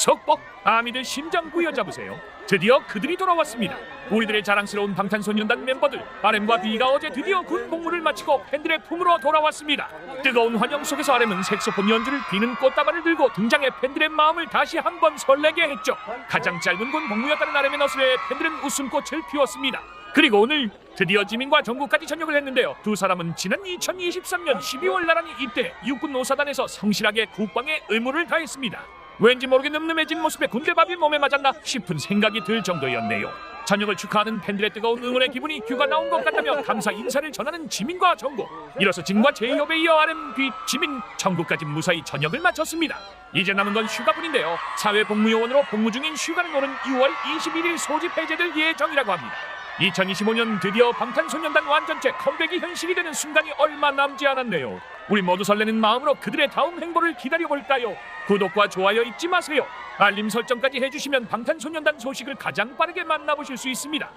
석복 아미들 심장 부여잡으세요. 드디어 그들이 돌아왔습니다. 우리들의 자랑스러운 방탄소년단 멤버들 RM과 B가 어제 드디어 군 복무를 마치고 팬들의 품으로 돌아왔습니다. 뜨거운 환영 속에서 RM은 색소폰 연주를 비는 꽃다발을 들고 등장해 팬들의 마음을 다시 한번 설레게 했죠. 가장 짧은 군 복무였다는 RM의 너스레에 팬들은 웃음꽃을 피웠습니다. 그리고 오늘 드디어 지민과 정국까지 전역을 했는데요. 두 사람은 지난 2023년 12월 나란히 입대 육군 노사단에서 성실하게 국방의 의무를 다했습니다. 왠지 모르게 늠름해진 모습에 군대밥이 몸에 맞았나 싶은 생각이 들 정도였네요. 전역을 축하하는 팬들의 뜨거운 응원의 기분이 휴가 나온 것 같다며 감사 인사를 전하는 지민과 정국. 이로써 진과 제이홉에 이어 RMB 지민, 정국까지 무사히 전역을 마쳤습니다. 이제 남은 건 휴가뿐인데요. 사회복무요원으로 복무 중인 휴가는 오는 6월 21일 소집 해제될 예정이라고 합니다. 2025년 드디어 방탄소년단 완전체 컴백이 현실이 되는 순간이 얼마 남지 않았네요. 우리 모두 설레는 마음으로 그들의 다음 행보를 기다려볼까요? 구독과 좋아요 잊지 마세요. 알림 설정까지 해주시면 방탄소년단 소식을 가장 빠르게 만나보실 수 있습니다.